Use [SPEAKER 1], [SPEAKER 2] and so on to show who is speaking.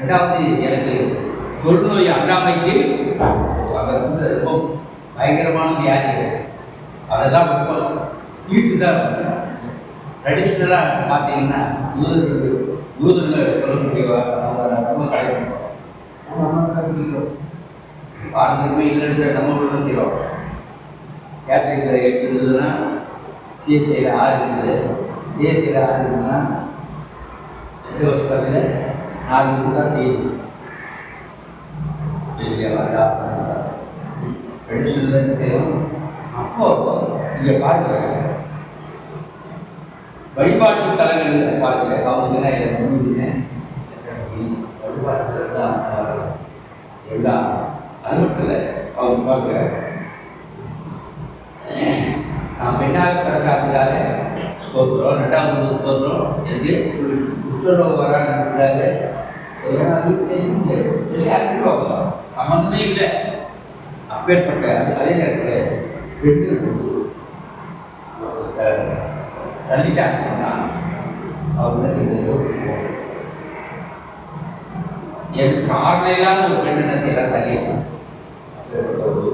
[SPEAKER 1] ரெண்டாவது எனக்கு தொழுநோய் அண்ணாமைக்கு அவர் வந்து ரொம்ப பயங்கரமான வியாதி அது. அதை தான் ரொம்ப தீட்டு தான் ட்ரெடிஷ்னலாக பார்த்தீங்கன்னா யூதர்கள் யூதர்கள் சொல்லக்கூடிய ரொம்ப கடைபிடிப்போம். நம்ம கடைபிடிக்கிறோம் பாரம்பரியமே இல்லைன்ற நம்ம ஒன்று செய்கிறோம் கேட்டரிங்கில் எட்டு இருந்ததுன்னா சிஎஸ்ஐயில் ஆறு இருக்குது. சிஎஸ்ஐயில் ஆறு இருந்ததுன்னா எட்டு வருஷத்தில் நாலு கூட தான் செய்யுது அப்போ இங்கே பாருங்க வழிபாட்டு தலங்களில் பாருங்க அவங்க முன்னுரிமை தான் எல்லாம் அது மட்டும் இல்லை அவங்க பாருங்க நாம் பெண்ணாக பிறக்காததால ஸ்தோத்திரம் ரெண்டாவது ஸ்தோத்திரம் எது குஷ்டரோக வராங்க சம்பந்தமே இல்லை அப்பேற்பட்ட அது அதே நேரத்தில் வெட்டு தள்ளிட்டாங்க அவங்க என்ன செய்யறது என் காரணம் இல்லாத ஒரு பெண் என்ன செய்யறா தள்ளி அப்பேற்பட்ட ஒரு